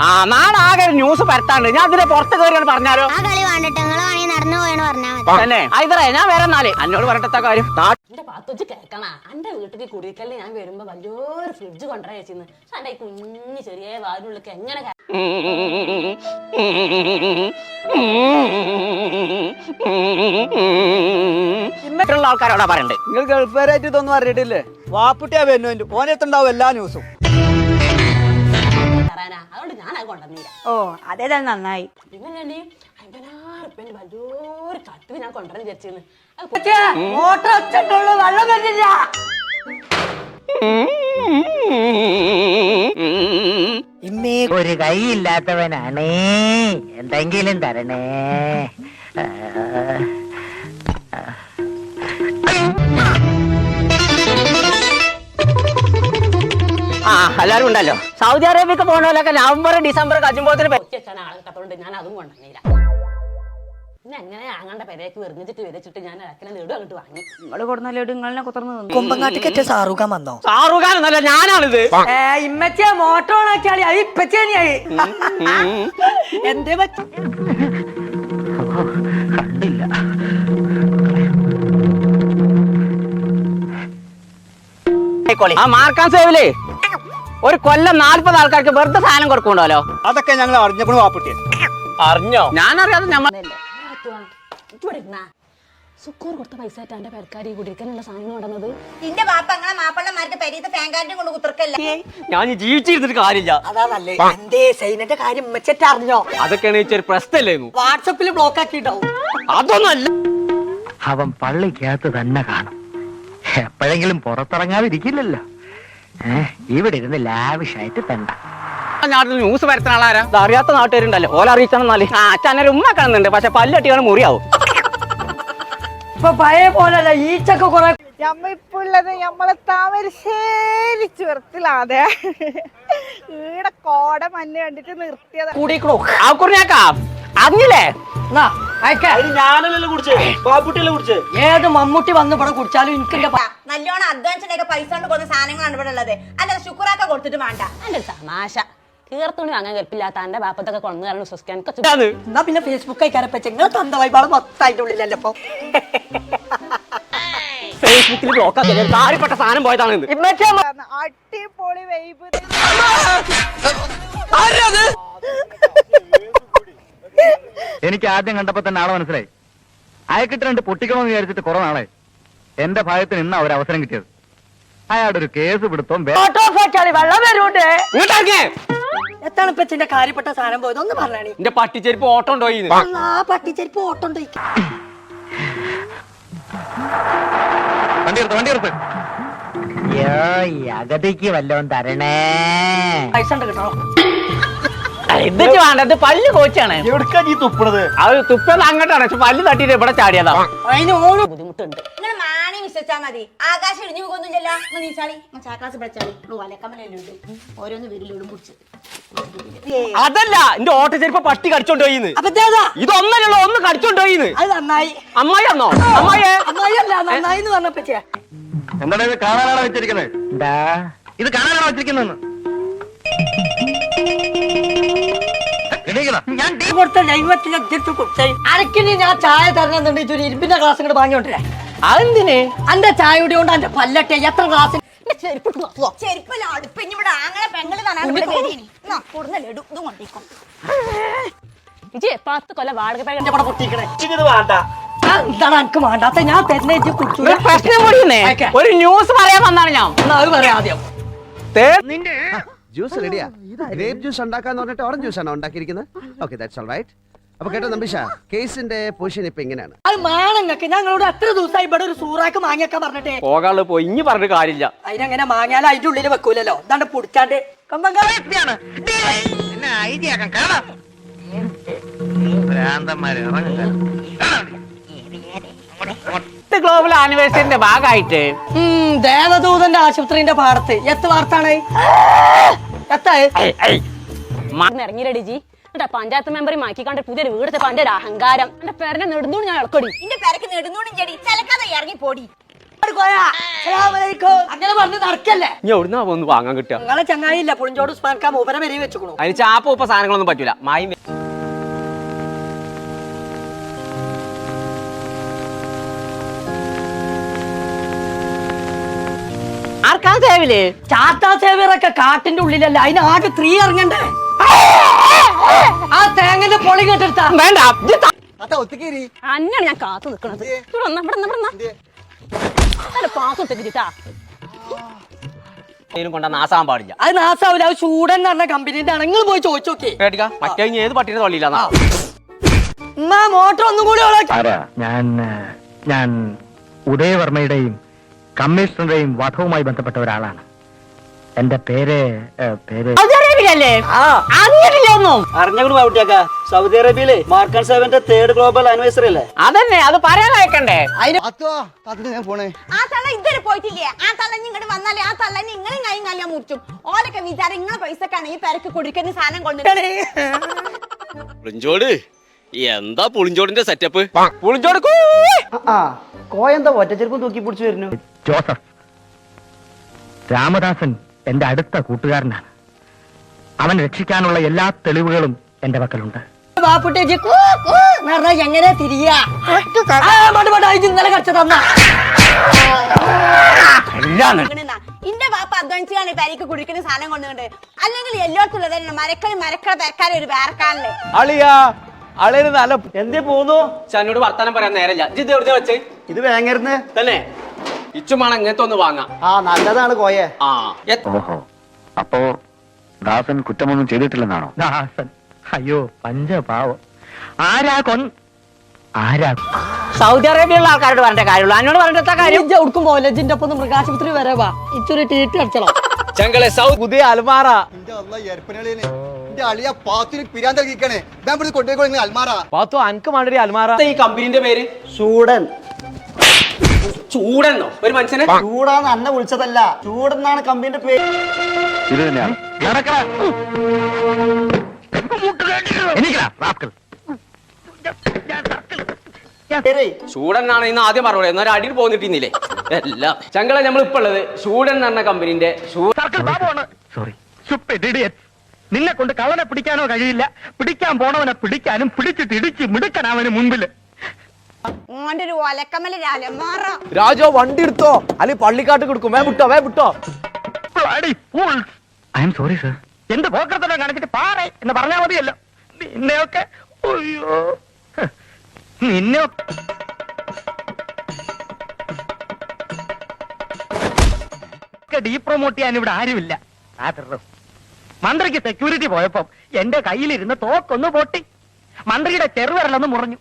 ആ നാളെ ആകെ ഒരു ന്യൂസ് പരത്താണ്ട് ഞാൻ അതിനെ പുറത്ത് കയറിയാണ് പറഞ്ഞാലോ ആ കളി വേണ്ടിട്ട് നിങ്ങൾ വേണമെങ്കിൽ നടന്നു പോയെന്ന് പറഞ്ഞാൽ മതി തന്നെ ഐതറേ ഞാൻ വേറെ നാളെ അന്നോട് പറഞ്ഞിട്ട കാര്യം എന്റെ പാത്തൊച്ച് കേക്കണ എന്റെ വീട്ടിൽ കുടിക്കൽ ഞാൻ വരുമ്പോ വലിയൊരു ഫ്രിഡ്ജ് കൊണ്ടുവരാ വെച്ചിന്ന് എന്റെ കുഞ്ഞു ചെറിയ വാതിനുള്ളിലേക്ക് എങ്ങനെ ഇന്നൊക്കെയുള്ള ആൾക്കാരോടാ പറയണ്ടേ നിങ്ങൾ ഗൾഫുകാരായിട്ട് ഇതൊന്നും അറിയിട്ടില്ലേ വാപ്പുട്ടിയാ വരുന്നു ഓനെത്തുണ്ടാവും എല്ലാ ന്യൂസും കയറാനാ അതുകൊണ്ട് ഞാൻ അത് കൊണ്ടുവന്നില്ല ഓ അതേതായാലും നന്നായി. പിന്നെ ഞാൻ അമ്പതിനായിരം വലിയൊരു കട്ടിൽ ഞാൻ കൊണ്ടുവരാൻ വിചാരിച്ചിരുന്നു. അത് മോട്ടർ വെച്ചിട്ടുള്ളൂ വെള്ളം വരുന്നില്ല ഒരു കൈയില്ലാത്തവനാണേ എന്തെങ്കിലും തരണേ. ആ എല്ലാരും ഉണ്ടല്ലോ. സൗദി അറേബ്യക്ക് പോകണമല്ലൊക്കെ നവംബർ ഡിസംബർ കഴിയുമ്പോഴത്തേന് ഒറ്റ വെച്ചാൽ ആളെ കിട്ടാത്തോണ്ട് ഞാൻ അതും കൊണ്ടുവന്നില്ല. പിന്നെ അങ്ങനെ ആങ്ങളുടെ പെരേക്ക് വെറുങ്ങിച്ചിട്ട് വരച്ചിട്ട് ഞാൻ ഇടക്കിനെ നെടും അങ്ങോട്ട് വാങ്ങി. നിങ്ങൾ കൊടുന്നല്ലോ നിങ്ങളെ കുത്തർന്ന് കൊമ്പങ്ങാട്ടിക്കറ്റ സാറൂഖാൻ വന്നോ? ഷാറുഖാനൊന്നല്ല ഞാനാണിത്. ഏ ഇമ്മച്ചിയെ മോട്ടർ ഓൺ ആക്കിയാളി അത് ഇപ്പച്ചേനിയായി എന്തേ പറ്റി? കണ്ടില്ല ആ മാർക്കാൻ സേവിൽ. ഒരു കൊല്ലം നാല്പത് ആൾക്കാർക്ക് വെറുതെ സാധനം കൊടുക്കണ്ടല്ലോ അതൊക്കെ ഞങ്ങൾ അറിഞ്ഞപ്പോൾ വാപ്പിട്ടി. അറിഞ്ഞോ? ഞാനറിയാതെ ഇരുന്നാ സുക്കൂർ കൊടുത്ത പൈസ ആയിട്ട് എന്റെ പെരക്കാരി കുടിക്കാനുള്ള സാധനം നടന്നത് നിന്റെ ബാപ്പ അങ്ങനെ മാപ്പിള്ളമാർക്ക് പെരീത്തെ പാൻകാരന്റെ കൊണ്ട് കുത്തിർക്കല്ല. ഞാൻ ജീവിച്ചിരുന്നിട്ട് കാര്യമില്ല. അതാ നല്ലേ എന്തേ സൈനന്റെ കാര്യം മെച്ചിട്ട് അറിഞ്ഞോ? അതൊക്കെയാണ് ഇച്ചൊരു പ്രശ്നമല്ലായിരുന്നു വാട്സപ്പിൽ ബ്ലോക്ക് ആക്കിട്ടോ അതൊന്നല്ല. അവൻ പള്ളിക്കകത്ത് തന്നെ കാണും. എപ്പോഴെങ്കിലും പുറത്തിറങ്ങാതിരിക്കില്ലല്ലോ. ഇവിടെ ഇരുന്ന് ലാവിഷായിട്ട് തണ്ട. നാട്ടിൽ ന്യൂസ് വരുത്തുന്ന ആളാരാ? അറിയാത്ത നാട്ടുകാരുണ്ടല്ലോ. ഓല അറിയിച്ചാൽ ആ അച്ഛനൊരു ഉമ്മ കാണുന്നുണ്ട്. പക്ഷെ പല്ലട്ടിയാണ് മുറിയാവും. ഇപ്പൊ പഴയ പോലല്ല ഈച്ചൊക്കെ കുറെ ഞമ്മ ഇപ്പൊ ഉള്ളത് നമ്മളെ താമരശ്ശേരി ചുരത്തിലാതെ ഈടെ കോട മഞ്ഞ് കണ്ടിട്ട് നിർത്തിയതാ. കൂടിക്കണോ ആ കുറിഞ്ഞാക്കാ. അറിഞ്ഞില്ലേ? എന്നാ ഞാനല്ലല്ലോ കുടിച്ചേ. വാപ്പുട്ടിയല്ലേ കുടിച്ചേ. ഏത് മമ്മൂട്ടി വന്ന് ഇവിടെ കുടിച്ചാലും എനിക്ക് നല്ലോണം അധ്വാനിച്ചിട്ടൊക്കെ പൈസ കൊണ്ട് കൊടുക്കുന്ന സാധനങ്ങളാണ് ഇവിടെ ഉള്ളത്. അല്ല ശുക്രാക്ക കൊടുത്തിട്ട് വേണ്ട. എന്റെ തമാശ. തീർത്തുണി വാങ്ങാൻ കൽപ്പില്ലാത്ത എന്റെ ബാപ്പത്തൊക്കെ കൊണ്ടു കാരണം വിശ്വസിക്കാൻ എന്നാ പിന്നെ ഫേസ്ബുക്ക് അയക്കാരപ്പച്ച നിങ്ങൾ തന്ന വൈബാൾ മൊത്തം അതിന്റെ ഉള്ളിലല്ലേ ഇപ്പൊ? ഫേസ്ബുക്കിൽ ബ്ലോക്ക് ആക്കിയത്. കാര്യപ്പെട്ട സാധനം പോയതാണ് ഇത് അടിപൊളി വൈബ്. എനിക്ക് ആദ്യം കണ്ടപ്പോ തന്നെ ആളെ മനസ്സിലായി. അയക്കിട്ട് രണ്ട് പൊട്ടിക്കണമെന്ന് വിചാരിച്ചിട്ട് കുറെ നാളെ എന്റെ ഭാഗത്തിന് ഇന്നാ ഒരു അവസരം കിട്ടിയത്. അയാളുടെ ഒരു കേസ് പിടുത്തം വെള്ളം കാര്യപ്പെട്ട സാധനം പോയത്? ഒന്ന് പറഞ്ഞാണി എന്റെ പട്ടിച്ചെരുപ്പ് ഓട്ടം ആ പട്ടിച്ചെരിപ്പ് ഓട്ടം വണ്ടി എടുത്ത് വണ്ടി എടുത്ത്. അയ്യോ ഈ അഗതിക്ക് വല്ലോം തരണേ. പൈസ ഉണ്ട് കിട്ടണം ഇതിട്ട് വേണ്ടത് പല്ല് കോച്ചാണ്. എവിടുക്കാ നീ തുപ്പണത്? അത് തുപ്പത് അങ്ങോട്ടാണ് പക്ഷെ പല്ല് തട്ടിട്ട് ഇവിടെ ചാടിയതാ. അതിന് ഓരോ ബുദ്ധിമുട്ടുണ്ട്. നിങ്ങൾ മാണി വിശ്വസിച്ചാ മതി. ആകാശം ഇടിഞ്ഞു പോകുന്നില്ലല്ലോ. പഠിച്ചാളി വലക്കമ്മലുണ്ട് ഓരോന്ന് അതല്ല എന്റെ ഓട്ട ചെരുപ്പ് പട്ടി കടിച്ചോണ്ടോയിന്ന് അപ്പൊ ഇതേതാ ഇതൊന്നല്ല ഒന്ന് കടിച്ചോണ്ടോയിന്ന് അത് നന്നായി. അമ്മായി ആണോ? അമ്മായേ നന്നായി അല്ല നന്നായി എന്ന് പറഞ്ഞപ്പച്ചേ. എന്താണ് ഇത് കാണാനാണോ വെച്ചിരിക്കുന്നത്? ഇത് കാണാനാണോ വെച്ചിരിക്കുന്നത് ഞാൻ കൊടുത്ത ദൈവത്തിന് തിരിച്ചു കൊടുത്തേ അരക്കിനി ഞാൻ ചായ തരണമെന്നുണ്ടെങ്കിൽ ഒരു ഇരുമ്പിന്റെ ഗ്ലാസ് ഇങ്ങോട്ട് വാങ്ങിയോണ്ടേ. അതെന്തിന്? ചായ കുടി കൊണ്ട് എന്റെ പല്ലട്ടെ എത്ര ഗ്ലാസ് ചെരുപ്പല്ല അടുപ്പ് ഇനി ഇവിടെ ആങ്ങളെ പെങ്ങൾ കൊടുന്ന ലഡു ഇതും കൊണ്ടിരിക്കും ഇജി പത്ത് കൊല്ലം വാടക പേര ഇവിടെ പൊട്ടിക്കണേ. ഇത് വേണ്ട. ആ, എന്താണ് എനിക്ക് വേണ്ടാത്ത ഞാൻ കുടിച്ചു ഒരു പ്രശ്നം ന്യൂസ് പറയാൻ വന്നാണ് ഞാൻ. അത് പറയാം ആദ്യം. ജ്യൂസ് റെഡിയാ. ഗ്രേപ്പ് ജ്യൂസ് ഉണ്ടാക്കാന്ന് പറഞ്ഞിട്ട് ഓറഞ്ച് ജ്യൂസ് ആണോ ഉണ്ടാക്കിയിരിക്കുന്നത്? ഓക്കെ ദാറ്റ്സ് ഓൾ റൈറ്റ് അപ്പൊ കേട്ടോ നമ്പിഷ കേസിന്റെ പൊസിഷൻ ഇപ്പൊ എങ്ങനെയാണ് അത് മാണങ്ങൾക്ക് ഞങ്ങളോട് എത്ര ദിവസമായി ഇവിടെ ഒരു സൂറാക്ക് മാങ്ങിയൊക്കെ പറഞ്ഞിട്ടേ. പോകാനുള്ള പോയി ഇനി പറഞ്ഞിട്ട് കാര്യമില്ല. അതിനങ്ങനെ മാങ്ങിയാലും അതിന്റെ ഉള്ളിൽ വെക്കൂലല്ലോ. ഇതാണ്ട് പൊടിച്ചാണ്ട്. ഭ്രാന്തന്മാരെ ഇറങ്ങുക. ഗ്ലോബൽ ആനിവേഴ്സറിന്റെ ഭാഗമായിട്ട്. ദേവദൂതന്റെ ആശുപത്രിന്റെ ഭാഗത്ത് എത്ത് വാർത്താണ്? ഇറങ്ങിയില്ലടി ജി. എന്നിട്ട് പഞ്ചായത്ത് മെമ്പറി മാക്കിക്കാണ്ട് പുതിയൊരു വീടത്തെ എന്റെ ഒരു അഹങ്കാരം. എന്റെ പേരനെ നെടുന്നോണ്ട് ഞാൻ ഇളക്കടി. എന്റെ പേരക്ക് നെടുന്നൂടും ചെടി ചിലക്കാതെ ഇറങ്ങി പോടി. അങ്ങനെ പറഞ്ഞ് നടക്കല്ലേ? ഇനി എവിടുന്നാ ഒന്ന് വാങ്ങാൻ കിട്ടുക? നിങ്ങളെ ചങ്ങായില്ല പുളിഞ്ചോട് ഉസ്മാൻക്കാ ഉപരം വെരി വെച്ചുക്കണു അതിന് ചാപ്പ ഉപ്പ സാധനങ്ങളൊന്നും പറ്റൂല. മായി ആർക്കാ സേവിൽ? ചാത്താ സേവിയറൊക്കെ കാട്ടിന്റെ ഉള്ളിലല്ല അതിന് ആകെ ത്രീ ഇറങ്ങണ്ടേ? ആ തേങ്ങന്റെ പൊളി കേട്ടെടുത്താ. വേണ്ട അന്നാണ് ഞാൻ കാത്തു നിക്കണത്. ഇവിടെ വന്നാ, ഇവിടെ വന്നാ, ഇവിടെ വന്നാ. അല്ല പാത്തു ഇട്ടിട്ടാ ഇതിലും കൊണ്ടാ നാസാൻ പാടില്ല. അത് നാസാവില്ല അത് ചൂടൻ എന്ന് പറഞ്ഞ കമ്പനീന്റെ ആണ്. നിങ്ങൾ പോയി ചോദിച്ചു നോക്കി പേടിക്ക? മറ്റേ ഇനി ഏത് തൊള്ളിയില്ല മോട്ടർ ഒന്നും കൂടി ഓളാക്കി. ആരാ? ഞാൻ ഞാൻ ഉദയവർമ്മയുടെയും കമ്മീഷണറുടെയും വധവുമായി ബന്ധപ്പെട്ട ഒരാളാണ്. എന്റെ പേര് പേര് അല്ലേ അങ്ങനെയൊന്നും അറിഞ്ഞു ബാബുട്ടിയാക്ക സൗദി അറേബ്യയിലെ മാർക്കൻ സെവന്റെ തേർഡ് ഗ്ലോബൽ ആനിവേഴ്സറി അല്ലേ? അതന്നെ അത് പറയാൻ അയക്കണ്ടേ? ഞാൻ പോണേ. ആ തള്ള ഇതുവരെ പോയിട്ടില്ലേ? ആ തള്ള ഇങ്ങോട്ട് വന്നാലേ ആ തള്ള നിങ്ങളും കൈയും കാലിയാ മുറിച്ചും. ഓലൊക്കെ വിചാരം നിങ്ങളെ പൈസക്കാണ് ഈ കുടിക്കുന്ന സാധനം എന്താ പുളിഞ്ചോടിന്റെ സെറ്റപ്പ് പുളിഞ്ചോട് ആ. കോയെന്താ ഒറ്റച്ചെരുപ്പം തൂക്കി പിടിച്ചു വരുന്നു. ജോസഫ്. രാമദാസൻ എന്റെ അടുത്ത കൂട്ടുകാരനാണ്. അവൻ രക്ഷിക്കാനുള്ള എല്ലാ തെളിവുകളും എന്റെ പക്കലുണ്ട്. ബാപ്പുട്ടേജി എങ്ങനെ തിരിയാ? ഇന്നലെ കടിച്ച തന്ന. ഇന്റെ വാപ്പ അധ്വാനിച്ചാണ് പരിക്ക് കുടിക്കുന്ന സാധനം കൊണ്ടുകൊണ്ട് അല്ലെങ്കിൽ എല്ലായിടത്തുള്ളത് മരക്കളി മരക്കള പെരക്കാരെ ഒരു വേറക്കാണല്ലേ അളിയാ അളിയ നല്ല എന്തേ പോന്നു? ചാനോട് വർത്താനം പറയാൻ നേരല്ല ഇത് എവിടെ വെച്ച്? ഇത് വേങ്ങരുന്ന്. തന്നെ. ഇച്ചുമാണ് ഇങ്ങനത്തെ ഒന്ന് വാങ്ങാം. ആ നല്ലതാണ് കോയെ. ആ ഓഹോ അപ്പോ ദാസൻ കുറ്റമൊന്നും ചെയ്തിട്ടില്ലെന്നാണോ? ദാസൻ അയ്യോ പഞ്ചപാവം. ആരാ കൊൻ ആരാ സൗദി അറേബ്യയിലുള്ള ആൾക്കാരോട് പറഞ്ഞ കാര്യമുള്ളൂ. എന്നോട് പറഞ്ഞിട്ട് കാര്യം? ഇജ്ജ് എവിടേക്കും പോകില്ല ഇജിന്റെ ഒപ്പം മൃഗാശുപത്രി വരെ വാ. ഇച്ചൊരു ടീറ്റ് അടിച്ചോ ചങ്കളെ സൗദി പുതിയ അൽമാറ. പാത്തു അനക്ക് മാണ്ടി അൽമാറ. ഈ കമ്പനിന്റെ പേര്? ചൂടൻ ചൂടെന്നോ? ഒരു മനുഷ്യനെ? ചൂടാന്ന് അന്നെ വിളിച്ചതല്ല. ചൂടെന്നാണ് കമ്പനിയുടെ പേര്. ഇത് തന്നെയാണ് ചൂടെന്നാണ് ഇന്ന് ആദ്യം പറഞ്ഞത്. എന്നൊരു അടിയിൽ പോന്നിട്ടില്ലേ എല്ലാം. ചങ്കള നമ്മൾ ഇപ്പൊ ഉള്ളത് ചൂടൻ എന്ന പറഞ്ഞ കമ്പനിന്റെ സോറി നിന്നെ കൊണ്ട് കള്ളനെ പിടിക്കാനോ കഴിയില്ല. പിടിക്കാൻ പോണവനെ പിടിക്കാനും പിടിച്ചിട്ട് ഇടിച്ച് മിടുക്കനവന് മുമ്പിൽ ഓന്റെ ഒരു ഒലക്കമ്മൽ രാലമാറ രാജോ വണ്ടി എടുത്തോ. അല്ലെ പള്ളിക്കാട്ട് കൊടുക്കും. വേ വിട്ടോ വേ വിട്ടോ. ഐ എം സോറി സർ എന്ത് പോക്കർത്തനം കാണിച്ചിട്ട് പാറേ എന്ന് പറഞ്ഞാൽ മതിയല്ലോ. നിന്നെയൊക്കെ അയ്യോ. നിന്നെ ഡീ പ്രൊമോട്ട് ചെയ്യാൻ ഇവിടെ ആരുമില്ല. മന്ത്രിക്ക് സെക്യൂരിറ്റി പോയപ്പോ എന്റെ കയ്യിലിരുന്ന് തോക്കൊന്ന് പൊട്ടി. മന്ത്രിയുടെ ചെറുവിരലൊന്ന് മുറിഞ്ഞു.